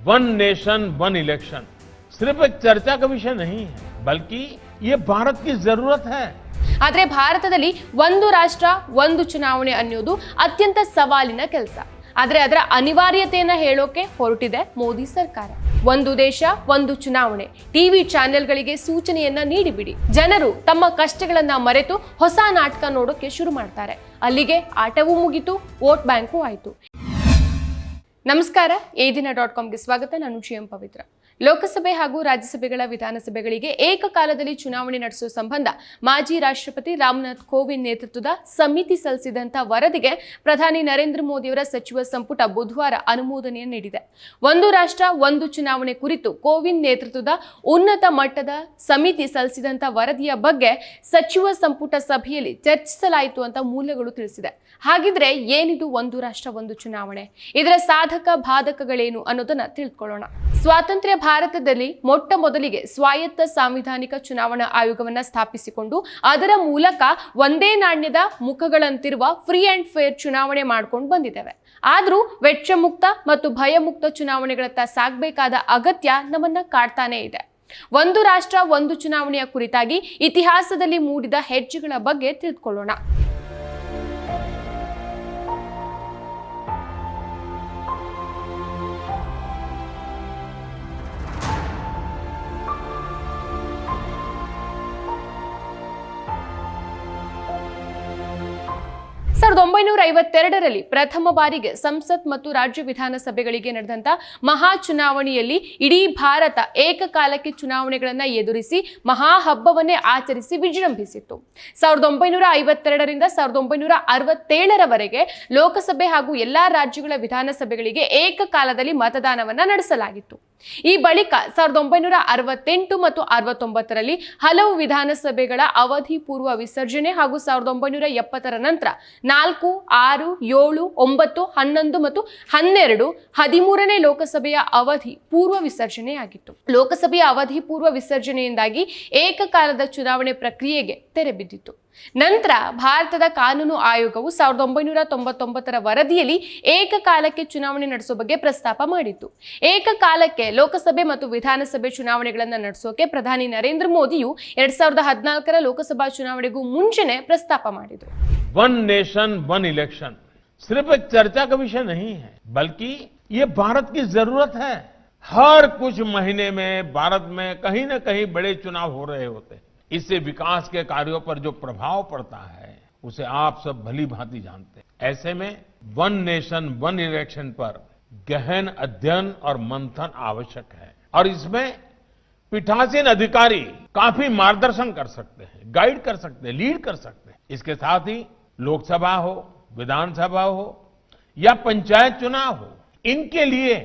One nation one election सिर्फ एक चर्चा का विषय नहीं है बल्कि ये भारत की जरूरत है ಆದರೆ ಭಾರತದಲ್ಲಿ ಒಂದು ರಾಷ್ಟ್ರ ಒಂದು ಚುನಾವಣೆ ಅನ್ನೋದು ಅತ್ಯಂತ ಸವಾಲಿನ ಕೆಲಸ ಆದರೆ ಅದರ ಅನಿವಾರ್ಯತೆಯನ್ನ ಹೇಳೋಕೆ ಹೊರಟಿದೆ ಮೋದಿ ಸರ್ಕಾರ ಒಂದು ದೇಶ ಒಂದು ಚುನಾವಣೆ ಟಿವಿ ಚಾನೆಲ್ಗಳಿಗೆ ಸೂಚನೆಯನ್ನ ನೀಡಿಬಿಡಿ ಜನರು ತಮ್ಮ ಕಷ್ಟಗಳನ್ನ ಮರೆತು ಹೊಸ ನಾಟಕ ನೋಡೋಕೆ ಶುರು ಮಾಡ್ತಾರೆ ಅಲ್ಲಿಗೆ ಆಟವೂ ಮುಗಿತು ವೋಟ್ ಬ್ಯಾಂಕು ಆಯ್ತು ನಮಸ್ಕಾರ ಏದಿನ ದಿನ ಡಾಟ್ ಕಾಮ್ಗೆ ಸ್ವಾಗತ. ನಾನು ಜಿಎಂ ಪವಿತ್ರ. ಲೋಕಸಭೆ ಹಾಗೂ ರಾಜ್ಯಸಭೆಗಳ ವಿಧಾನಸಭೆಗಳಿಗೆ ಏಕಕಾಲದಲ್ಲಿ ಚುನಾವಣೆ ನಡೆಸುವ ಸಂಬಂಧ ಮಾಜಿ ರಾಷ್ಟ್ರಪತಿ ರಾಮನಾಥ್ ಕೋವಿಂದ್ ನೇತೃತ್ವದ ಸಮಿತಿ ಸಲ್ಲಿಸಿದಂಥ ವರದಿಗೆ ಪ್ರಧಾನಿ ನರೇಂದ್ರ ಮೋದಿಯವರ ಸಚಿವ ಸಂಪುಟ ಬುಧವಾರ ಅನುಮೋದನೆ ನೀಡಿದೆ. ಒಂದು ರಾಷ್ಟ್ರ, ಒಂದು ಚುನಾವಣೆ ಕುರಿತು ಕೋವಿಂದ್ ನೇತೃತ್ವದ ಉನ್ನತ ಮಟ್ಟದ ಸಮಿತಿ ಸಲ್ಲಿಸಿದಂಥ ವರದಿಯ ಬಗ್ಗೆ ಸಚಿವ ಸಂಪುಟ ಸಭೆಯಲ್ಲಿ ಚರ್ಚಿಸಲಾಯಿತು ಅಂತ ಮೂಲಗಳು ತಿಳಿಸಿದೆ. ಹಾಗಿದ್ರೆ ಏನಿದು ಒಂದು ರಾಷ್ಟ್ರ, ಒಂದು ಚುನಾವಣೆ? ಇದರ ಸಾಧಕ, ಬಾಧಕಗಳೇನು ಅನ್ನೋದನ್ನ ತಿಳ್ಕೊಳ್ಳೋಣ. ಸ್ವಾತಂತ್ರ್ಯ ಭಾರತದಲ್ಲಿ ಮೊಟ್ಟ ಮೊದಲಿಗೆ ಸ್ವಾಯತ್ತ ಸಾಂವಿಧಾನಿಕ ಚುನಾವಣಾ ಆಯೋಗವನ್ನು ಸ್ಥಾಪಿಸಿಕೊಂಡು ಅದರ ಮೂಲಕ ಒಂದೇ ನಾಣ್ಯದ ಮುಖಗಳಂತಿರುವ ಫ್ರೀ ಅಂಡ್ ಫೇರ್ ಚುನಾವಣೆ ಮಾಡ್ಕೊಂಡು ಬಂದಿದ್ದೇವೆ. ಆದರೂ ವೆಚ್ಚ ಮುಕ್ತ ಮತ್ತು ಭಯಮುಕ್ತ ಚುನಾವಣೆಗಳತ್ತ ಸಾಗಬೇಕಾದ ಅಗತ್ಯ ನಮ್ಮನ್ನ ಕಾಡ್ತಾನೆ ಇದೆ. ಒಂದು ರಾಷ್ಟ್ರ, ಒಂದು ಚುನಾವಣೆಯ ಕುರಿತಾಗಿ ಇತಿಹಾಸದಲ್ಲಿ ಮೂಡಿದ ಹೆಜ್ಜೆಗಳ ಬಗ್ಗೆ ತಿಳ್ಕೊಳ್ಳೋಣ. ಸಾವಿರದ ಒಂಬೈನೂರ ಐವತ್ತೆರಡರಲ್ಲಿ ಪ್ರಥಮ ಬಾರಿಗೆ ಸಂಸತ್ ಮತ್ತು ರಾಜ್ಯ ವಿಧಾನಸಭೆಗಳಿಗೆ ನಡೆದಂತ ಮಹಾ ಚುನಾವಣೆಯಲ್ಲಿ ಇಡೀ ಭಾರತ ಏಕಕಾಲಕ್ಕೆ ಚುನಾವಣೆಗಳನ್ನು ಎದುರಿಸಿ ಮಹಾ ಹಬ್ಬವನ್ನೇ ಆಚರಿಸಿ ವಿಜೃಂಭಿಸಿತ್ತು. ಸಾವಿರದ ಒಂಬೈನೂರ ಐವತ್ತೆರಡರಿಂದ ಸಾವಿರದ ಒಂಬೈನೂರ ಅರವತ್ತೇಳರವರೆಗೆ ಲೋಕಸಭೆ ಹಾಗೂ ಎಲ್ಲಾ ರಾಜ್ಯಗಳ ವಿಧಾನಸಭೆಗಳಿಗೆ ಏಕಕಾಲದಲ್ಲಿ ಮತದಾನವನ್ನ ನಡೆಸಲಾಗಿತ್ತು. ಈ ಬಳಿಕ ಸಾವಿರದ ಒಂಬೈನೂರ ಅರವತ್ತೆಂಟು ಮತ್ತು ಅರವತ್ತೊಂಬತ್ತರಲ್ಲಿ ಹಲವು ವಿಧಾನಸಭೆಗಳ ಅವಧಿ ಪೂರ್ವ ವಿಸರ್ಜನೆ ಹಾಗೂ ಸಾವಿರದ ಒಂಬೈನೂರ ಎಪ್ಪತ್ತರ ನಂತರ ನಾಲ್ಕು, ಆರು, ಏಳು, ಒಂಬತ್ತು, ಹನ್ನೊಂದು ಮತ್ತು ಹನ್ನೆರಡು ಹದಿಮೂರನೇ ಲೋಕಸಭೆಯ ಅವಧಿ ಪೂರ್ವ ವಿಸರ್ಜನೆಯಾಗಿತ್ತು. ಲೋಕಸಭೆಯ ಅವಧಿ ಪೂರ್ವ ವಿಸರ್ಜನೆಯಿಂದಾಗಿ ಏಕಕಾಲದ ಚುನಾವಣೆ ಪ್ರಕ್ರಿಯೆಗೆ ತೆರೆ ಬಿದ್ದಿತ್ತು. ನಂತರ ಭಾರತದ ಕಾನೂನು ಆಯೋಗವು ಸಾವಿರದ ಒಂಬೈನೂರ ತೊಂಬತ್ತೊಂಬತ್ತರ ವರದಿಯಲ್ಲಿ ಏಕಕಾಲಕ್ಕೆ ಚುನಾವಣೆ ನಡೆಸೋ ಬಗ್ಗೆ ಪ್ರಸ್ತಾಪ ಮಾಡಿತ್ತು ಏಕಕಾಲಕ್ಕೆ ಲೋಕಸಭೆ ಮತ್ತು ವಿಧಾನಸಭೆ ಚುನಾವಣೆಗಳನ್ನು ನಡೆಸೋಕೆ ಪ್ರಧಾನಿ ನರೇಂದ್ರ ಮೋದಿಯು ಎರಡ್ ಸಾವಿರದ ಹದಿನಾಲ್ಕರ ಲೋಕಸಭಾ ಚುನಾವಣೆಗೂ ಮುಂಚೆನೆ ಪ್ರಸ್ತಾಪ ಮಾಡಿದ್ರು वन नेशन वन इलेक्शन सिर्फ एक चर्चा का विषय नहीं है बल्कि ये भारत की जरूरत है हर कुछ महीने में भारत में कहीं न कहीं बड़े चुनाव हो रहे होते हैं इससे विकास के कार्यों पर जो प्रभाव पड़ता है, उसे आप सब भली भांति जानते हैं। ऐसे में वन नेशन, वन इलेक्शन पर गहन अध्ययन और मंथन आवश्यक है। और इसमें पीठासीन अधिकारी काफ़ी मार्गदर्शन कर सकते हैं, गाइड कर सकते हैं, लीड कर सकते हैं। इसके साथ ही लोकसभा हो, विधानसभा हो, या पंचायत चुनाव हो, इनके लिए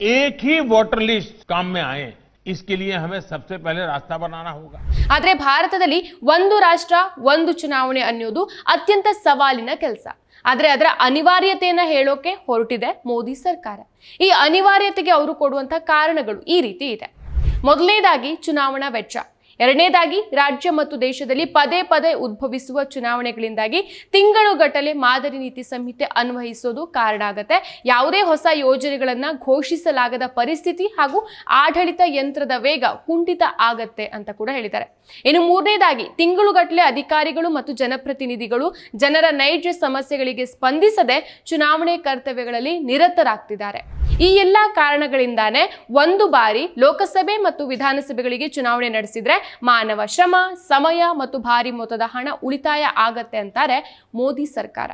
एक ही वोटर लिस्ट काम में आए। इसके लिए हमें सबसे पहले रास्ता बनाना होगा ಆದ್ರೆ ಭಾರತದಲ್ಲಿ ಒಂದು ರಾಷ್ಟ್ರ ಒಂದು ಚುನಾವಣೆ ಅನ್ನೋದು ಅತ್ಯಂತ ಸವಾಲಿನ ಕೆಲಸ ಆದ್ರೆ ಅದರ ಅನಿವಾರ್ಯತೆಯನ್ನ ಹೇಳೋಕೆ ಹೊರಟಿದೆ ಮೋದಿ ಸರ್ಕಾರ ಈ ಅನಿವಾರ್ಯತೆಗೆ ಅವರು ಕೊಡುವಂತಹ ಕಾರಣಗಳು ಈ ರೀತಿ ಇದೆ ಮೊದಲನೇದಾಗಿ ಚುನಾವಣಾ ವೆಚ್ಚ ಎರಡನೇದಾಗಿ ರಾಜ್ಯ ಮತ್ತು ದೇಶದಲ್ಲಿ ಪದೇ ಪದೇ ಉದ್ಭವಿಸುವ ಚುನಾವಣೆಗಳಿಂದಾಗಿ ತಿಂಗಳುಗಟ್ಟಲೆ ಮಾದರಿ ನೀತಿ ಸಂಹಿತೆ ಅನ್ವಯಿಸೋದು ಕಾರಣ ಆಗತ್ತೆ. ಯಾವುದೇ ಹೊಸ ಯೋಜನೆಗಳನ್ನ ಘೋಷಿಸಲಾಗದ ಪರಿಸ್ಥಿತಿ ಹಾಗೂ ಆಡಳಿತ ಯಂತ್ರದ ವೇಗ ಕುಂಠಿತ ಆಗತ್ತೆ ಅಂತ ಕೂಡ ಹೇಳಿದ್ದಾರೆ. ಇನ್ನು ಮೂರನೇದಾಗಿ ತಿಂಗಳುಗಟ್ಟಲೆ ಅಧಿಕಾರಿಗಳು ಮತ್ತು ಜನಪ್ರತಿನಿಧಿಗಳು ಜನರ ನೈಜ ಸಮಸ್ಯೆಗಳಿಗೆ ಸ್ಪಂದಿಸದೆ ಚುನಾವಣೆ ಕರ್ತವ್ಯಗಳಲ್ಲಿ ನಿರತರಾಗ್ತಿದ್ದಾರೆ. ಈ ಎಲ್ಲಾ ಕಾರಣಗಳಿಂದಾನೇ ಒಂದು ಬಾರಿ ಲೋಕಸಭೆ ಮತ್ತು ವಿಧಾನಸಭೆಗಳಿಗೆ ಚುನಾವಣೆ ನಡೆಸಿದ್ರೆ ಮಾನವ ಶ್ರಮ, ಸಮಯ ಮತ್ತು ಭಾರಿ ಮೊತ್ತದ ಹಣ ಉಳಿತಾಯ ಆಗತ್ತೆ ಅಂತಾರೆ ಮೋದಿ ಸರ್ಕಾರ.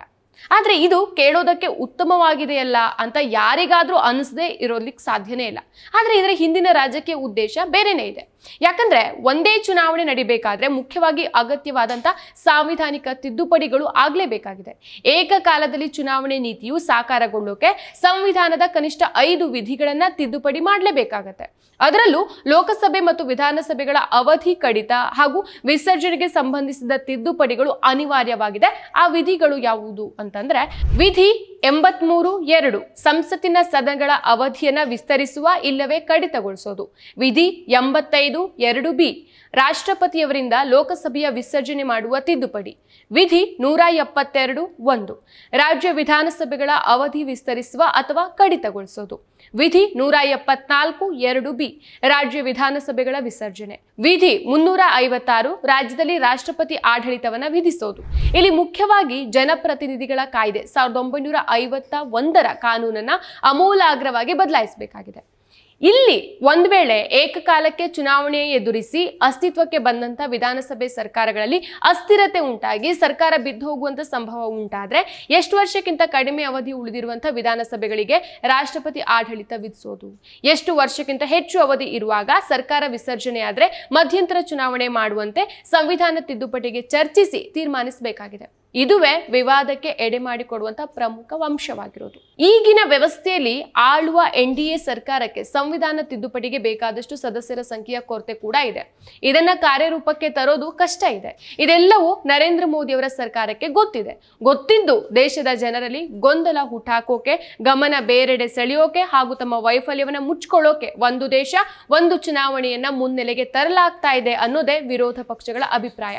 ಆದ್ರೆ ಇದು ಕೇಳೋದಕ್ಕೆ ಉತ್ತಮವಾಗಿದೆಯಲ್ಲ ಅಂತ ಯಾರಿಗಾದ್ರೂ ಅನಿಸದೇ ಇರೋದಕ್ಕೆ ಸಾಧ್ಯನೇ ಇಲ್ಲ. ಆದ್ರೆ ಇದರ ಹಿಂದಿನ ರಾಜಕೀಯ ಉದ್ದೇಶ ಬೇರೆನೇ ಇದೆ. ಯಾಕಂದ್ರೆ ಒಂದೇ ಚುನಾವಣೆ ನಡಿಬೇಕಾದ್ರೆ ಮುಖ್ಯವಾಗಿ ಅಗತ್ಯವಾದಂತ ಸಾಂವಿಧಾನಿಕ ತಿದ್ದುಪಡಿಗಳು ಆಗಲೇಬೇಕಾಗಿದೆ. ಏಕಕಾಲದಲ್ಲಿ ಚುನಾವಣೆ ನೀತಿಯು ಸಾಕಾರಗೊಳ್ಳೋಕೆ ಸಂವಿಧಾನದ ಕನಿಷ್ಠ ಐದು ವಿಧಿಗಳನ್ನ ತಿದ್ದುಪಡಿ ಮಾಡಲೇಬೇಕಾಗತ್ತೆ. ಅದರಲ್ಲೂ ಲೋಕಸಭೆ ಮತ್ತು ವಿಧಾನಸಭೆಗಳ ಅವಧಿ ಕಡಿತ ಹಾಗೂ ವಿಸರ್ಜನೆಗೆ ಸಂಬಂಧಿಸಿದ ತಿದ್ದುಪಡಿಗಳು ಅನಿವಾರ್ಯವಾಗಿದೆ. ಆ ವಿಧಿಗಳು ಯಾವುದು ಅಂತಂದ್ರೆ ವಿಧಿ ಎಂಬತ್ಮೂರು ಎರಡು ಸಂಸತ್ತಿನ ಸದನಗಳ ಅವಧಿಯನ್ನು ವಿಸ್ತರಿಸುವ ಇಲ್ಲವೇ ಕಡಿತಗೊಳಿಸೋದು. ವಿಧಿ ಎಂಬತ್ತೈದು ಎರಡು ಬಿ ರಾಷ್ಟ್ರಪತಿಯವರಿಂದ ಲೋಕಸಭೆಯ ವಿಸರ್ಜನೆ ಮಾಡುವ ತಿದ್ದುಪಡಿ. ವಿಧಿ ನೂರ ಎಪ್ಪತ್ತೆರಡು ಒಂದು. ರಾಜ್ಯ ವಿಧಾನಸಭೆಗಳ ಅವಧಿ ವಿಸ್ತರಿಸುವ ಅಥವಾ ಕಡಿತಗೊಳಿಸೋದು. ವಿಧಿ ನೂರ ಎಪ್ಪತ್ನಾಲ್ಕು ಎರಡು ಬಿ. ರಾಜ್ಯ ವಿಧಾನಸಭೆಗಳ ವಿಸರ್ಜನೆ. ವಿಧಿ ಮುನ್ನೂರ ಐವತ್ತಾರು. ರಾಜ್ಯದಲ್ಲಿ ರಾಷ್ಟ್ರಪತಿ ಆಡಳಿತವನ್ನು ವಿಧಿಸೋದು. ಇಲ್ಲಿ ಮುಖ್ಯವಾಗಿ ಜನಪ್ರತಿನಿಧಿಗಳ ಕಾಯ್ದೆ ಸಾವಿರದ ಒಂಬೈನೂರ ಐವತ್ತ ಒಂದರ ಕಾನೂನನ್ನ ಅಮೂಲಾಗ್ರವಾಗಿ ಬದಲಾಯಿಸಬೇಕಾಗಿದೆ. ಇಲ್ಲಿ ಒಂದು ವೇಳೆ ಏಕಕಾಲಕ್ಕೆ ಚುನಾವಣೆ ಎದುರಿಸಿ ಅಸ್ತಿತ್ವಕ್ಕೆ ಬಂದಂತ ವಿಧಾನಸಭೆ ಸರ್ಕಾರಗಳಲ್ಲಿ ಅಸ್ಥಿರತೆ ಉಂಟಾಗಿ ಸರ್ಕಾರ ಬಿದ್ದು ಹೋಗುವಂತ ಸಂಭವ ಉಂಟಾದ್ರೆ ಎಷ್ಟು ವರ್ಷಕ್ಕಿಂತ ಕಡಿಮೆ ಅವಧಿ ಉಳಿದಿರುವಂತ ವಿಧಾನಸಭೆಗಳಿಗೆ ರಾಷ್ಟ್ರಪತಿ ಆಡಳಿತ ವಿಧಿಸೋದು. ಎಷ್ಟು ವರ್ಷಕ್ಕಿಂತ ಹೆಚ್ಚು ಅವಧಿ ಇರುವಾಗ ಸರ್ಕಾರ ವಿಸರ್ಜನೆಯಾದ್ರೆ ಮಧ್ಯಂತರ ಚುನಾವಣೆ ಮಾಡುವಂತೆ ಸಂವಿಧಾನ ತಿದ್ದುಪಡಿಗೆ ಚರ್ಚಿಸಿ ತೀರ್ಮಾನಿಸಬೇಕಾಗಿದೆ. ಇದುವೇ ವಿವಾದಕ್ಕೆ ಎಡೆ ಮಾಡಿಕೊಡುವಂತಹ ಪ್ರಮುಖ ವಂಶವಾಗಿರೋದು. ಈಗಿನ ವ್ಯವಸ್ಥೆಯಲ್ಲಿ ಆಳುವ ಎನ್ ಸರ್ಕಾರಕ್ಕೆ ಸಂವಿಧಾನ ತಿದ್ದುಪಡಿಗೆ ಬೇಕಾದಷ್ಟು ಸದಸ್ಯರ ಸಂಖ್ಯೆಯ ಕೊರತೆ ಕೂಡ ಇದೆ. ಇದನ್ನ ಕಾರ್ಯರೂಪಕ್ಕೆ ತರೋದು ಕಷ್ಟ ಇದೆ. ಇದೆಲ್ಲವೂ ನರೇಂದ್ರ ಮೋದಿ ಅವರ ಸರ್ಕಾರಕ್ಕೆ ಗೊತ್ತಿದೆ. ಗೊತ್ತಿದ್ದು ದೇಶದ ಜನರಲ್ಲಿ ಗೊಂದಲ ಹುಟ್ಟಾಕೋಕೆ ಗಮನ ಬೇರೆಡೆ ಸೆಳೆಯೋಕೆ ಹಾಗೂ ತಮ್ಮ ವೈಫಲ್ಯವನ್ನು ಮುಚ್ಕೊಳ್ಳೋಕೆ ಒಂದು ದೇಶ, ಒಂದು ಚುನಾವಣೆಯನ್ನ ಮುನ್ನೆಲೆಗೆ ತರಲಾಗ್ತಾ ಇದೆ ಅನ್ನೋದೇ ವಿರೋಧ ಪಕ್ಷಗಳ ಅಭಿಪ್ರಾಯ.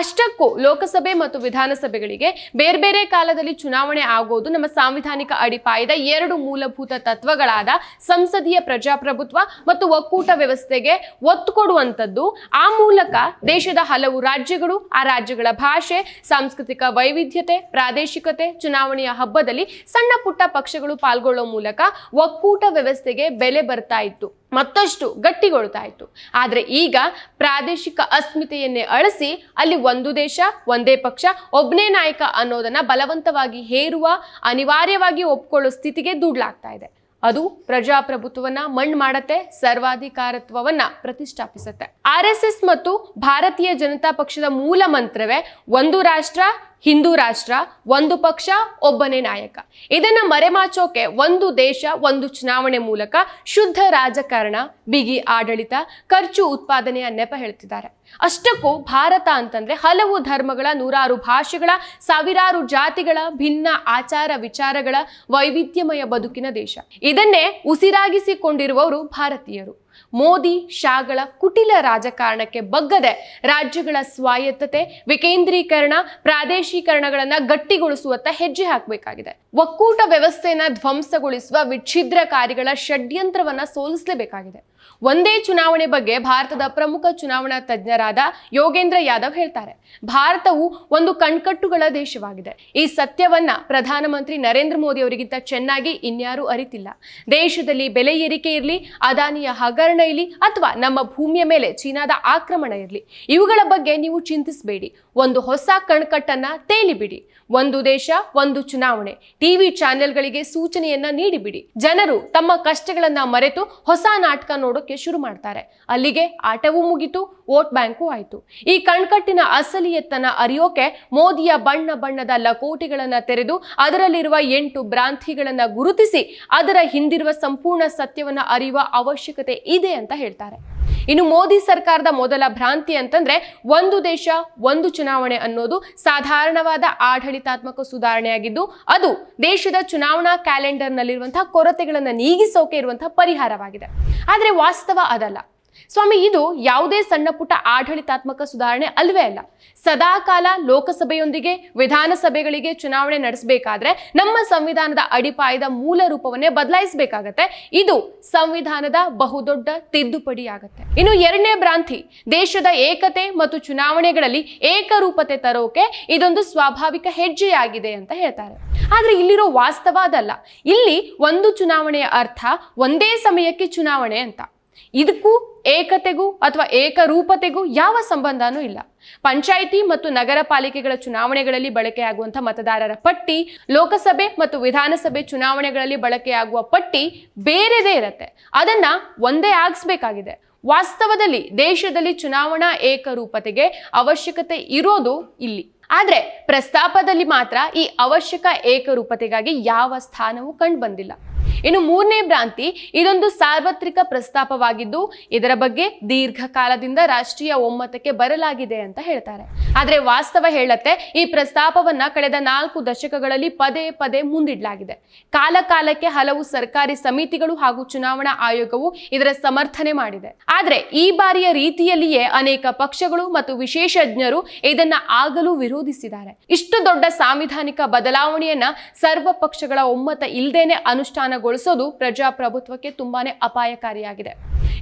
ಅಷ್ಟಕ್ಕೂ ಲೋಕಸಭೆ ಮತ್ತು ವಿಧಾನಸಭೆಗಳಿಗೆ ಬೇರೆ ಬೇರೆ ಕಾಲದಲ್ಲಿ ಚುನಾವಣೆ ಆಗೋದು ನಮ್ಮ ಸಾಂವಿಧಾನಿಕ ಅಡಿಪಾಯದ ಎರಡು ಮೂಲಭೂತ ತತ್ವಗಳಾದ ಸಂಸದೀಯ ಪ್ರಜಾಪ್ರಭುತ್ವ ಮತ್ತು ಒಕ್ಕೂಟ ವ್ಯವಸ್ಥೆಗೆ ಒತ್ತು ಕೊಡುವಂಥದ್ದು. ಆ ಮೂಲಕ ದೇಶದ ಹಲವು ರಾಜ್ಯಗಳು, ಆ ರಾಜ್ಯಗಳ ಭಾಷೆ, ಸಾಂಸ್ಕೃತಿಕ ವೈವಿಧ್ಯತೆ, ಪ್ರಾದೇಶಿಕತೆ, ಚುನಾವಣೆಯ ಹಬ್ಬದಲ್ಲಿ ಸಣ್ಣ ಪುಟ್ಟ ಪಕ್ಷಗಳು ಪಾಲ್ಗೊಳ್ಳೋ ಮೂಲಕ ಒಕ್ಕೂಟ ವ್ಯವಸ್ಥೆಗೆ ಬೆಲೆ ಬರ್ತಾ ಇತ್ತು. ಮತ್ತಷ್ಟು ಗಟ್ಟಿಗೊಳ್ತಾ ಇತ್ತು ಆದರೆ ಈಗ ಪ್ರಾದೇಶಿಕ ಅಸ್ಮಿತೆಯನ್ನೇ ಅಳಿಸಿ ಅಲ್ಲಿ ಒಂದು ದೇಶ, ಒಂದೇ ಪಕ್ಷ ಒಬ್ಬನೇ ನಾಯಕ ಅನ್ನೋದನ್ನ ಬಲವಂತವಾಗಿ ಹೇರುವ, ಅನಿವಾರ್ಯವಾಗಿ ಒಪ್ಕೊಳ್ಳೋ ಸ್ಥಿತಿಗೆ ದೂಡ್ಲಾಗ್ತಾ ಇದೆ. ಅದು ಪ್ರಜಾಪ್ರಭುತ್ವವನ್ನ ಮಣ್ಣು ಮಾಡತ್ತೆ, ಸರ್ವಾಧಿಕಾರತ್ವವನ್ನ ಪ್ರತಿಷ್ಠಾಪಿಸುತ್ತೆ. ಆರ್ ಎಸ್ ಎಸ್ ಮತ್ತು ಭಾರತೀಯ ಜನತಾ ಪಕ್ಷದ ಮೂಲ ಮಂತ್ರವೇ, ಒಂದು ರಾಷ್ಟ್ರ ಹಿಂದೂ ರಾಷ್ಟ್ರ, ಒಂದು ಪಕ್ಷ, ಒಬ್ಬನೇ ನಾಯಕ. ಇದನ್ನ ಮರೆಮಾಚೋಕೆ ಒಂದು ದೇಶ, ಒಂದು ಚುನಾವಣೆ ಮೂಲಕ ಶುದ್ಧ ರಾಜಕಾರಣ, ಬಿಗಿ ಆಡಳಿತ, ಖರ್ಚು ಉತ್ಪಾದನೆಯ ನೆಪ ಹೇಳ್ತಿದ್ದಾರೆ. ಅಷ್ಟಕ್ಕೂ ಭಾರತ ಅಂತಂದ್ರೆ ಹಲವು ಧರ್ಮಗಳ, ನೂರಾರು ಭಾಷೆಗಳ, ಸಾವಿರಾರು ಜಾತಿಗಳ ಭಿನ್ನ ಆಚಾರ ವಿಚಾರಗಳ ವೈವಿಧ್ಯಮಯ ಬದುಕಿನ ದೇಶ. ಇದನ್ನೇ ಉಸಿರಾಗಿಸಿಕೊಂಡಿರುವವರು ಭಾರತೀಯರು. ಮೋದಿ ಶಾಗಳ ಕುಟಿಲ ರಾಜಕಾರಣಕ್ಕೆ ಬಗ್ಗದೆ ರಾಜ್ಯಗಳ ಸ್ವಾಯತ್ತತೆ, ವಿಕೇಂದ್ರೀಕರಣ, ಪ್ರಾದೇಶೀಕರಣಗಳನ್ನ ಗಟ್ಟಿಗೊಳಿಸುವತ್ತ ಹೆಜ್ಜೆ ಹಾಕಬೇಕಾಗಿದೆ. ಒಕ್ಕೂಟ ವ್ಯವಸ್ಥೆಯನ್ನ ಧ್ವಂಸಗೊಳಿಸುವ ವಿಚ್ಛಿದ್ರಕಾರಿಗಳ ಷಡ್ಯಂತ್ರವನ್ನ ಸೋಲಿಸಲೇಬೇಕಾಗಿದೆ. ಒಂದೇ ಚುನಾವಣೆ ಬಗ್ಗೆ ಭಾರತದ ಪ್ರಮುಖ ಚುನಾವಣಾ ತಜ್ಞರಾದ ಯೋಗೇಂದ್ರ ಯಾದವ್ ಹೇಳ್ತಾರೆ, ಭಾರತವು ಒಂದು ಕಣ್ಕಟ್ಟುಗಳ ದೇಶವಾಗಿದೆ. ಈ ಸತ್ಯವನ್ನ ಪ್ರಧಾನಮಂತ್ರಿ ನರೇಂದ್ರ ಮೋದಿ ಅವರಿಗಿಂತ ಚೆನ್ನಾಗಿ ಇನ್ಯಾರೂ ಅರಿತಿಲ್ಲ. ದೇಶದಲ್ಲಿ ಬೆಲೆ ಏರಿಕೆ ಇರಲಿ, ಅದಾನಿಯ ಹಗರಣ ಇರಲಿ, ಅಥವಾ ನಮ್ಮ ಭೂಮಿಯ ಮೇಲೆ ಚೀನಾದ ಆಕ್ರಮಣ ಇರಲಿ, ಇವುಗಳ ಬಗ್ಗೆ ನೀವು ಚಿಂತಿಸಬೇಡಿ. ಒಂದು ಹೊಸ ಕಣ್ಕಟ್ಟನ್ನ ತೇಲಿಬಿಡಿ. ಒಂದು ದೇಶ, ಒಂದು ಚುನಾವಣೆ. ಟಿವಿ ಚಾನೆಲ್ಗಳಿಗೆ ಸೂಚನೆಯನ್ನ ನೀಡಿಬಿಡಿ. ಜನರು ತಮ್ಮ ಕಷ್ಟಗಳನ್ನ ಮರೆತು ಹೊಸ ನಾಟಕ ನೋಡೋಕೆ ಶುರು ಮಾಡ್ತಾರೆ. ಅಲ್ಲಿಗೆ ಆಟವೂ ಮುಗಿತು, ವೋಟ್ ಬ್ಯಾಂಕು ಆಯಿತು. ಈ ಕಣ್ಕಟ್ಟಿನ ಅಸಲಿಯತ್ತನ ಅರಿಯೋಕೆ ಮೋದಿಯ ಬಣ್ಣ ಬಣ್ಣದ ಲಕೋಟಿಗಳನ್ನ ತೆರೆದು ಅದರಲ್ಲಿರುವ ಎಂಟು ಭ್ರಾಂತಿಗಳನ್ನ ಗುರುತಿಸಿ ಅದರ ಹಿಂದಿರುವ ಸಂಪೂರ್ಣ ಸತ್ಯವನ್ನ ಅರಿಯುವ ಅವಶ್ಯಕತೆ ಇದೆ ಅಂತ ಹೇಳ್ತಾರೆ. ಇನ್ನು ಮೋದಿ ಸರ್ಕಾರದ ಮೊದಲ ಭ್ರಾಂತಿ ಅಂತಂದ್ರೆ ಒಂದು ದೇಶ, ಒಂದು ಚುನಾವಣೆ ಅನ್ನೋದು ಸಾಧಾರಣವಾದ ಆಡಳಿತಾತ್ಮಕ ಸುಧಾರಣೆಯಾಗಿದ್ದು ಅದು ದೇಶದ ಚುನಾವಣಾ ಕ್ಯಾಲೆಂಡರ್ನಲ್ಲಿರುವಂತಹ ಕೊರತೆಗಳನ್ನು ನೀಗಿಸೋಕೆ ಇರುವಂತಹ ಪರಿಹಾರವಾಗಿದೆ. ಆದರೆ ವಾಸ್ತವ ಅದಲ್ಲ. ಸ್ವಾಮಿ, ಇದು ಯಾವುದೇ ಸಣ್ಣ ಪುಟ್ಟ ಆಡಳಿತಾತ್ಮಕ ಸುಧಾರಣೆ ಅಲ್ವೇ ಅಲ್ಲ. ಸದಾಕಾಲ ಲೋಕಸಭೆಯೊಂದಿಗೆ ವಿಧಾನಸಭೆಗಳಿಗೆ ಚುನಾವಣೆ ನಡೆಸಬೇಕಾದ್ರೆ ನಮ್ಮ ಸಂವಿಧಾನದ ಅಡಿಪಾಯದ ಮೂಲ ರೂಪವನ್ನೇ ಬದಲಾಯಿಸಬೇಕಾಗತ್ತೆ. ಇದು ಸಂವಿಧಾನದ ಬಹುದೊಡ್ಡ ತಿದ್ದುಪಡಿಯಾಗತ್ತೆ. ಇನ್ನು ಎರಡನೇ ಭ್ರಾಂತಿ, ದೇಶದ ಏಕತೆ ಮತ್ತು ಚುನಾವಣೆಗಳಲ್ಲಿ ಏಕರೂಪತೆ ತರೋಕೆ ಇದೊಂದು ಸ್ವಾಭಾವಿಕ ಹೆಜ್ಜೆಯಾಗಿದೆ ಅಂತ ಹೇಳ್ತಾರೆ. ಆದರೆ ಇಲ್ಲಿರೋ ವಾಸ್ತವ ಅದಲ್ಲ. ಇಲ್ಲಿ ಒಂದು ಚುನಾವಣೆಯ ಅರ್ಥ ಒಂದೇ ಸಮಯಕ್ಕೆ ಚುನಾವಣೆ ಅಂತ. ಇದಕ್ಕೂ ಏಕತೆಗೂ ಅಥವಾ ಏಕರೂಪತೆಗೂ ಯಾವ ಸಂಬಂಧನೂ ಇಲ್ಲ. ಪಂಚಾಯಿತಿ ಮತ್ತು ನಗರ ಪಾಲಿಕೆಗಳ ಚುನಾವಣೆಗಳಲ್ಲಿ ಬಳಕೆಯಾಗುವಂಥ ಮತದಾರರ ಪಟ್ಟಿ, ಲೋಕಸಭೆ ಮತ್ತು ವಿಧಾನಸಭೆ ಚುನಾವಣೆಗಳಲ್ಲಿ ಬಳಕೆಯಾಗುವ ಪಟ್ಟಿ ಬೇರೆದೇ ಇರುತ್ತೆ. ಅದನ್ನ ಒಂದೇ ಆಗಿಸ್ಬೇಕಾಗಿದೆ. ವಾಸ್ತವದಲ್ಲಿ ದೇಶದಲ್ಲಿ ಚುನಾವಣಾ ಏಕರೂಪತೆಗೆ ಅವಶ್ಯಕತೆ ಇರೋದು ಇಲ್ಲಿ. ಆದರೆ ಪ್ರಸ್ತಾಪದಲ್ಲಿ ಮಾತ್ರ ಈ ಅವಶ್ಯಕ ಏಕರೂಪತೆಗಾಗಿ ಯಾವ ಸ್ಥಾನವೂ ಕಂಡು ಬಂದಿಲ್ಲ ಇನ್ನು ಮೂರನೇ ಭ್ರಾಂತಿ ಇದೊಂದು ಸಾರ್ವತ್ರಿಕ ಪ್ರಸ್ತಾಪವಾಗಿದ್ದು ಇದರ ಬಗ್ಗೆ ದೀರ್ಘಕಾಲದಿಂದ ರಾಷ್ಟ್ರೀಯ ಒಮ್ಮತಕ್ಕೆ ಬರಲಾಗಿದೆ ಅಂತ ಹೇಳ್ತಾರೆ. ಆದ್ರೆ ವಾಸ್ತವ ಹೇಳತ್ತೆ, ಈ ಪ್ರಸ್ತಾಪವನ್ನ ಕಳೆದ ನಾಲ್ಕು ದಶಕಗಳಲ್ಲಿ ಪದೇ ಪದೇ ಮುಂದಿಡಲಾಗಿದೆ. ಕಾಲಕಾಲಕ್ಕೆ ಹಲವು ಸರ್ಕಾರಿ ಸಮಿತಿಗಳು ಹಾಗೂ ಚುನಾವಣಾ ಆಯೋಗವು ಇದರ ಸಮರ್ಥನೆ ಮಾಡಿದೆ. ಆದ್ರೆ ಈ ಬಾರಿಯ ರೀತಿಯಲ್ಲಿಯೇ ಅನೇಕ ಪಕ್ಷಗಳು ಮತ್ತು ವಿಶೇಷಜ್ಞರು ಇದನ್ನ ಆಗಲೂ ವಿರೋಧಿಸಿದ್ದಾರೆ. ಇಷ್ಟು ದೊಡ್ಡ ಸಾಂವಿಧಾನಿಕ ಬದಲಾವಣೆಯನ್ನ ಸರ್ವ ಪಕ್ಷಗಳ ಒಮ್ಮತ ಇಲ್ಲದೇನೆ ಅನುಷ್ಠಾನಗೊಳಿಸೋದು ಪ್ರಜಾಪ್ರಭುತ್ವಕ್ಕೆ ತುಂಬಾನೇ ಅಪಾಯಕಾರಿಯಾಗಿದೆ.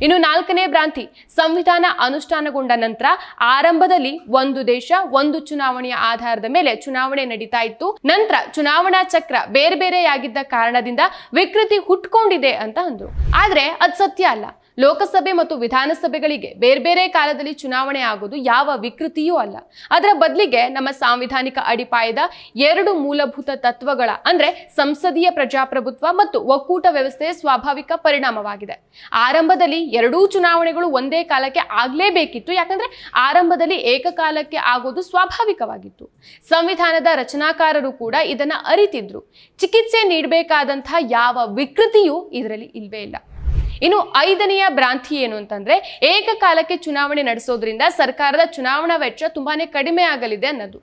ಇನ್ನು ನಾಲ್ಕನೇ ಭ್ರಾಂತಿ, ಸಂವಿಧಾನ ಅನುಷ್ಠಾನಗೊಂಡ ನಂತರ ಆರಂಭದಲ್ಲಿ ಒಂದು ದೇಶ, ಒಂದು ಚುನಾವಣೆಯ ಆಧಾರದ ಮೇಲೆ ಚುನಾವಣೆ ನಡೀತಾ ಇತ್ತು. ನಂತರ ಚುನಾವಣಾ ಚಕ್ರ ಬೇರೆ ಬೇರೆಯಾಗಿದ್ದ ಕಾರಣದಿಂದ ವಿಕೃತಿ ಹುಟ್ಕೊಂಡಿದೆ ಅಂತ ಅಂದ್ರು. ಆದ್ರೆ ಅದ್ ಸತ್ಯ ಅಲ್ಲ. ಲೋಕಸಭೆ ಮತ್ತು ವಿಧಾನಸಭೆಗಳಿಗೆ ಬೇರೆ ಬೇರೆ ಕಾಲದಲ್ಲಿ ಚುನಾವಣೆ ಆಗೋದು ಯಾವ ವಿಕೃತಿಯೂ ಅಲ್ಲ. ಅದರ ಬದಲಿಗೆ ನಮ್ಮ ಸಾಂವಿಧಾನಿಕ ಅಡಿಪಾಯದ ಎರಡು ಮೂಲಭೂತ ತತ್ವಗಳ, ಅಂದ್ರೆ ಸಂಸದೀಯ ಪ್ರಜಾಪ್ರಭುತ್ವ ಮತ್ತು ಒಕ್ಕೂಟ ವ್ಯವಸ್ಥೆಯ ಸ್ವಾಭಾವಿಕ ಪರಿಣಾಮವಾಗಿದೆ. ಆರಂಭದಲ್ಲಿ ಎರಡೂ ಚುನಾವಣೆಗಳು ಒಂದೇ ಕಾಲಕ್ಕೆ ಆಗಲೇಬೇಕಿತ್ತು, ಯಾಕಂದ್ರೆ ಆರಂಭದಲ್ಲಿ ಏಕಕಾಲಕ್ಕೆ ಆಗೋದು ಸ್ವಾಭಾವಿಕವಾಗಿತ್ತು. ಸಂವಿಧಾನದ ರಚನಾಕಾರರು ಕೂಡ ಇದನ್ನ ಅರಿತಿದ್ರು. ಚಿಕಿತ್ಸೆ ನೀಡಬೇಕಾದಂತಹ ಯಾವ ವಿಕೃತಿಯೂ ಇದರಲ್ಲಿ ಇಲ್ವೇ ಇಲ್ಲ. ಇನ್ನು ಐದನೆಯ ಭ್ರಾಂತಿ ಏನು ಅಂತಂದ್ರೆ ಏಕಕಾಲಕ್ಕೆ ಚುನಾವಣೆ ನಡೆಸೋದ್ರಿಂದ ಸರ್ಕಾರದ ಚುನಾವಣಾ ವೆಚ್ಚ ತುಂಬಾನೇ ಕಡಿಮೆ ಆಗಲಿದೆ ಅನ್ನೋದು.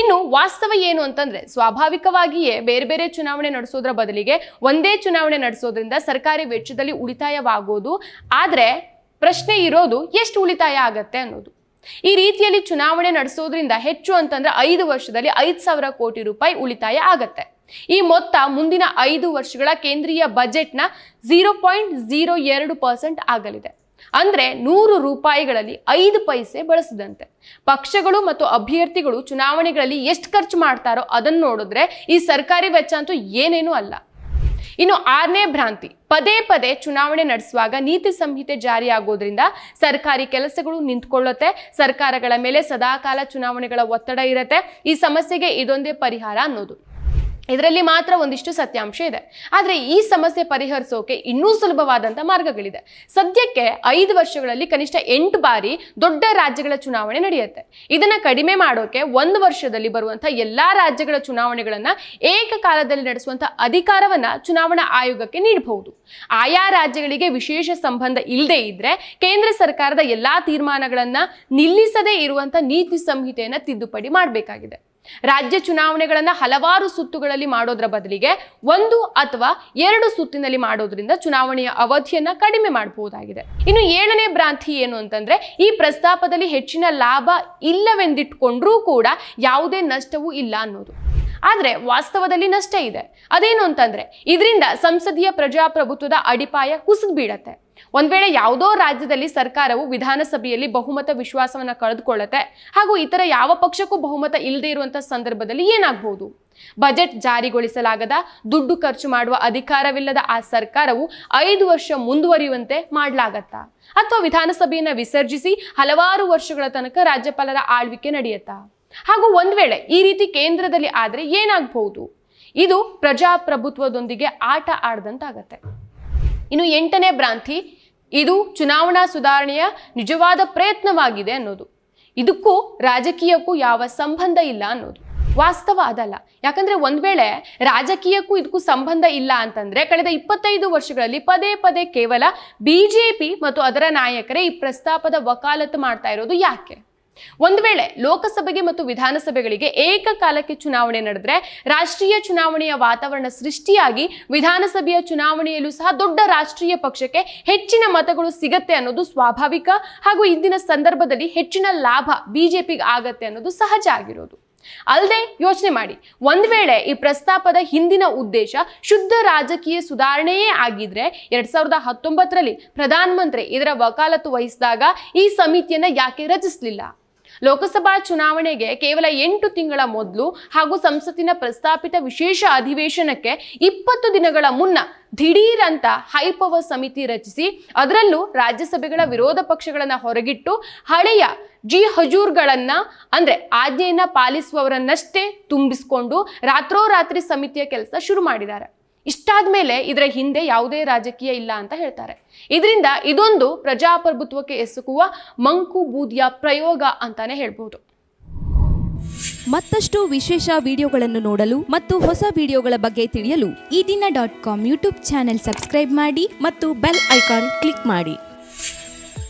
ಇನ್ನು ವಾಸ್ತವ ಏನು ಅಂತಂದ್ರೆ ಸ್ವಾಭಾವಿಕವಾಗಿಯೇ ಬೇರೆ ಬೇರೆ ಚುನಾವಣೆ ನಡೆಸೋದ್ರ ಬದಲಿಗೆ ಒಂದೇ ಚುನಾವಣೆ ನಡೆಸೋದ್ರಿಂದ ಸರ್ಕಾರಿ ವೆಚ್ಚದಲ್ಲಿ ಉಳಿತಾಯವಾಗೋದು, ಆದ್ರೆ ಪ್ರಶ್ನೆ ಇರೋದು ಎಷ್ಟು ಉಳಿತಾಯ ಆಗತ್ತೆ ಅನ್ನೋದು. ಈ ರೀತಿಯಲ್ಲಿ ಚುನಾವಣೆ ನಡೆಸೋದ್ರಿಂದ ಹೆಚ್ಚು ಅಂತಂದ್ರೆ ಐದು ವರ್ಷದಲ್ಲಿ ಐದು ಸಾವಿರ ಕೋಟಿ ರೂಪಾಯಿ ಉಳಿತಾಯ ಆಗತ್ತೆ. ಈ ಮೊತ್ತ ಮುಂದಿನ ಐದು ವರ್ಷಗಳ ಕೇಂದ್ರೀಯ ಬಜೆಟ್ನ ಝೀರೋ ಪಾಯಿಂಟ್ ಝೀರೋ ಎರಡು ಪರ್ಸೆಂಟ್ ಆಗಲಿದೆ. ಅಂದ್ರೆ ನೂರು ರೂಪಾಯಿಗಳಲ್ಲಿ ಐದು ಪೈಸೆ ಬಳಸಿದಂತೆ. ಪಕ್ಷಗಳು ಮತ್ತು ಅಭ್ಯರ್ಥಿಗಳು ಚುನಾವಣೆಗಳಲ್ಲಿ ಎಷ್ಟು ಖರ್ಚು ಮಾಡ್ತಾರೋ ಅದನ್ನು ನೋಡಿದ್ರೆ ಈ ಸರ್ಕಾರಿ ವೆಚ್ಚ ಅಂತೂ ಏನೇನೂ ಅಲ್ಲ. ಇನ್ನು ಆರನೇ ಭ್ರಾಂತಿ, ಪದೇ ಪದೇ ಚುನಾವಣೆ ನಡೆಸುವಾಗ ನೀತಿ ಸಂಹಿತೆ ಜಾರಿಯಾಗೋದ್ರಿಂದ ಸರ್ಕಾರಿ ಕೆಲಸಗಳು ನಿಂತ್ಕೊಳ್ಳುತ್ತೆ, ಸರ್ಕಾರಗಳ ಮೇಲೆ ಸದಾಕಾಲ ಚುನಾವಣೆಗಳ ಒತ್ತಡ ಇರುತ್ತೆ, ಈ ಸಮಸ್ಯೆಗೆ ಇದೊಂದೇ ಪರಿಹಾರ ಅನ್ನೋದು. ಇದರಲ್ಲಿ ಮಾತ್ರ ಒಂದಿಷ್ಟು ಸತ್ಯಾಂಶ ಇದೆ. ಆದರೆ ಈ ಸಮಸ್ಯೆ ಪರಿಹರಿಸೋಕೆ ಇನ್ನೂ ಸುಲಭವಾದಂಥ ಮಾರ್ಗಗಳಿದೆ. ಸದ್ಯಕ್ಕೆ ಐದು ವರ್ಷಗಳಲ್ಲಿ ಕನಿಷ್ಠ ಎಂಟು ಬಾರಿ ದೊಡ್ಡ ರಾಜ್ಯಗಳ ಚುನಾವಣೆ ನಡೆಯುತ್ತೆ. ಇದನ್ನು ಕಡಿಮೆ ಮಾಡೋಕೆ ಒಂದು ವರ್ಷದಲ್ಲಿ ಬರುವಂಥ ಎಲ್ಲ ರಾಜ್ಯಗಳ ಚುನಾವಣೆಗಳನ್ನ ಏಕಕಾಲದಲ್ಲಿ ನಡೆಸುವಂಥ ಅಧಿಕಾರವನ್ನು ಚುನಾವಣಾ ಆಯೋಗಕ್ಕೆ ನೀಡಬಹುದು. ಆಯಾ ರಾಜ್ಯಗಳಿಗೆ ವಿಶೇಷ ಸಂಬಂಧ ಇಲ್ಲದೆ ಇದ್ದರೆ ಕೇಂದ್ರ ಸರ್ಕಾರದ ಎಲ್ಲ ತೀರ್ಮಾನಗಳನ್ನು ನಿಲ್ಲಿಸದೇ ಇರುವಂಥ ನೀತಿ ಸಂಹಿತೆಯನ್ನು ತಿದ್ದುಪಡಿ ಮಾಡಬೇಕಾಗಿದೆ. ರಾಜ್ಯ ಚುನಾವಣೆಗಳನ್ನ ಹಲವಾರು ಸುತ್ತುಗಳಲ್ಲಿ ಮಾಡೋದ್ರ ಬದಲಿಗೆ ಒಂದು ಅಥವಾ ಎರಡು ಸುತ್ತಿನಲ್ಲಿ ಮಾಡೋದ್ರಿಂದ ಚುನಾವಣೆಯ ಅವಧಿಯನ್ನ ಕಡಿಮೆ ಮಾಡಬಹುದಾಗಿದೆ. ಇನ್ನು ಏಳನೇ ಭ್ರಾಂತಿ ಏನು ಅಂತಂದ್ರೆ, ಈ ಪ್ರಸ್ತಾಪದಲ್ಲಿ ಹೆಚ್ಚಿನ ಲಾಭ ಇಲ್ಲವೆಂದಿಟ್ಕೊಂಡ್ರೂ ಕೂಡ ಯಾವುದೇ ನಷ್ಟವೂ ಇಲ್ಲ ಅನ್ನೋದು. ಆದ್ರೆ ವಾಸ್ತವದಲ್ಲಿ ನಷ್ಟ ಇದೆ. ಅದೇನು ಅಂತಂದ್ರೆ, ಇದರಿಂದ ಸಂಸದೀಯ ಪ್ರಜಾಪ್ರಭುತ್ವದ ಅಡಿಪಾಯ ಕುಸಿದು ಬೀಳತ್ತೆ. ಒಂದ್ ವೇಳೆ ಯಾವುದೋ ರಾಜ್ಯದಲ್ಲಿ ಸರ್ಕಾರವು ವಿಧಾನಸಭೆಯಲ್ಲಿ ಬಹುಮತ ವಿಶ್ವಾಸವನ್ನ ಕಳೆದುಕೊಳ್ಳುತ್ತೆ, ಹಾಗೂ ಇತರ ಯಾವ ಪಕ್ಷಕ್ಕೂ ಬಹುಮತ ಇಲ್ಲದೆ ಇರುವಂತಹ ಸಂದರ್ಭದಲ್ಲಿ ಏನಾಗಬಹುದು ಬಜೆಟ್ ಜಾರಿಗೊಳಿಸಲಾಗದ, ದುಡ್ಡು ಖರ್ಚು ಮಾಡುವ ಅಧಿಕಾರವಿಲ್ಲದ ಆ ಸರ್ಕಾರವು ಐದು ವರ್ಷ ಮುಂದುವರಿಯುವಂತೆ ಮಾಡಲಾಗತ್ತಾ? ಅಥವಾ ವಿಧಾನಸಭೆಯನ್ನ ವಿಸರ್ಜಿಸಿ ಹಲವಾರು ವರ್ಷಗಳ ತನಕ ರಾಜ್ಯಪಾಲರ ಆಳ್ವಿಕೆ ನಡೆಯುತ್ತಾ? ಹಾಗೂ ಒಂದ್ ವೇಳೆ ಈ ರೀತಿ ಕೇಂದ್ರದಲ್ಲಿ ಆದರೆ ಏನಾಗಬಹುದು? ಇದು ಪ್ರಜಾಪ್ರಭುತ್ವದೊಂದಿಗೆ ಆಟ ಆಡ್ದಂತಾಗತ್ತೆ. ಇನ್ನು ಎಂಟನೇ ಭ್ರಾಂತಿ, ಇದು ಚುನಾವಣಾ ಸುಧಾರಣೆಯ ನಿಜವಾದ ಪ್ರಯತ್ನವಾಗಿದೆ ಅನ್ನೋದು. ಇದಕ್ಕೂ ರಾಜಕೀಯಕ್ಕೂ ಯಾವ ಸಂಬಂಧ ಇಲ್ಲ ಅನ್ನೋದು. ವಾಸ್ತವ ಅದಲ್ಲ. ಯಾಕಂದ್ರೆ ಒಂದ್ ವೇಳೆ ರಾಜಕೀಯಕ್ಕೂ ಇದಕ್ಕೂ ಸಂಬಂಧ ಇಲ್ಲ ಅಂತಂದ್ರೆ ಕಳೆದ ಇಪ್ಪತ್ತೈದು ವರ್ಷಗಳಲ್ಲಿ ಪದೇ ಪದೇ ಕೇವಲ ಬಿಜೆಪಿ ಮತ್ತು ಅದರ ನಾಯಕರೇ ಈ ಪ್ರಸ್ತಾಪದ ವಕಾಲತ್ತು ಮಾಡ್ತಾ ಇರೋದು ಯಾಕೆ? ಒಂದು ವೇಳೆ ಲೋಕಸಭೆಗೆ ಮತ್ತು ವಿಧಾನಸಭೆಗಳಿಗೆ ಏಕಕಾಲಕ್ಕೆ ಚುನಾವಣೆ ನಡೆದ್ರೆ ರಾಷ್ಟ್ರೀಯ ಚುನಾವಣೆಯ ವಾತಾವರಣ ಸೃಷ್ಟಿಯಾಗಿ ವಿಧಾನಸಭೆಯ ಚುನಾವಣೆಯಲ್ಲೂ ಸಹ ದೊಡ್ಡ ರಾಷ್ಟ್ರೀಯ ಪಕ್ಷಕ್ಕೆ ಹೆಚ್ಚಿನ ಮತಗಳು ಸಿಗತ್ತೆ ಅನ್ನೋದು ಸ್ವಾಭಾವಿಕ ಹಾಗೂ ಇಂದಿನ ಸಂದರ್ಭದಲ್ಲಿ ಹೆಚ್ಚಿನ ಲಾಭ ಬಿಜೆಪಿಗೆ ಆಗತ್ತೆ ಅನ್ನೋದು ಸಹಜ ಆಗಿರೋದು. ಅಲ್ಲದೆ ಯೋಚನೆ ಮಾಡಿ, ಒಂದ್ ವೇಳೆ ಈ ಪ್ರಸ್ತಾಪದ ಹಿಂದಿನ ಉದ್ದೇಶ ಶುದ್ಧ ರಾಜಕೀಯ ಸುಧಾರಣೆಯೇ ಆಗಿದ್ರೆ ಎರಡ್ ಸಾವಿರದ ಹತ್ತೊಂಬತ್ತರಲ್ಲಿ ಪ್ರಧಾನಮಂತ್ರಿ ಇದರ ವಕಾಲತ್ತು ವಹಿಸಿದಾಗ ಈ ಸಮಿತಿಯನ್ನ ಯಾಕೆ ರಚಿಸಲಿಲ್ಲ? ಲೋಕಸಭಾ ಚುನಾವಣೆಗೆ ಕೇವಲ ಎಂಟು ತಿಂಗಳ ಮೊದಲು ಹಾಗೂ ಸಂಸತ್ತಿನ ಪ್ರಸ್ತಾಪಿತ ವಿಶೇಷ ಅಧಿವೇಶನಕ್ಕೆ ಇಪ್ಪತ್ತು ದಿನಗಳ ಮುನ್ನ ದಿಢೀರ್ ಅಂತ ಹೈಪವರ್ ಸಮಿತಿ ರಚಿಸಿ ಅದರಲ್ಲೂ ರಾಜ್ಯಸಭೆಗಳ ವಿರೋಧ ಪಕ್ಷಗಳನ್ನು ಹೊರಗಿಟ್ಟು ಹಳೆಯ ಜಿ ಹಜೂರ್ಗಳನ್ನ, ಅಂದ್ರೆ ಆಜ್ಞೆಯನ್ನ ಪಾಲಿಸುವವರನ್ನಷ್ಟೇ ತುಂಬಿಸಿಕೊಂಡು ರಾತ್ರೋರಾತ್ರಿ ಸಮಿತಿಯ ಕೆಲಸ ಶುರು ಮಾಡಿದ್ದಾರೆ. ಇಷ್ಟಾದ್ಮೇಲೆ ಇದರ ಹಿಂದೆ ಯಾವುದೇ ರಾಜಕೀಯ ಇಲ್ಲ ಅಂತ ಹೇಳ್ತಾರೆ. ಇದರಿಂದ ಇದೊಂದು ಪ್ರಜಾಪ್ರಭುತ್ವಕ್ಕೆ ಎಸಗುವ ಮಂಕು ಬೂದಿಯ ಪ್ರಯೋಗ ಅಂತಾನೆ ಹೇಳ್ಬೋದು. ಮತ್ತಷ್ಟು ವಿಶೇಷ ವಿಡಿಯೋಗಳನ್ನು ನೋಡಲು ಮತ್ತು ಹೊಸ ವಿಡಿಯೋಗಳ ಬಗ್ಗೆ ತಿಳಿಯಲು Ee Dina dot com YouTube channel subscribe ಮಾಡಿ ಮತ್ತು ಬೆಲ್ ಐಕಾನ್ ಕ್ಲಿಕ್ ಮಾಡಿ.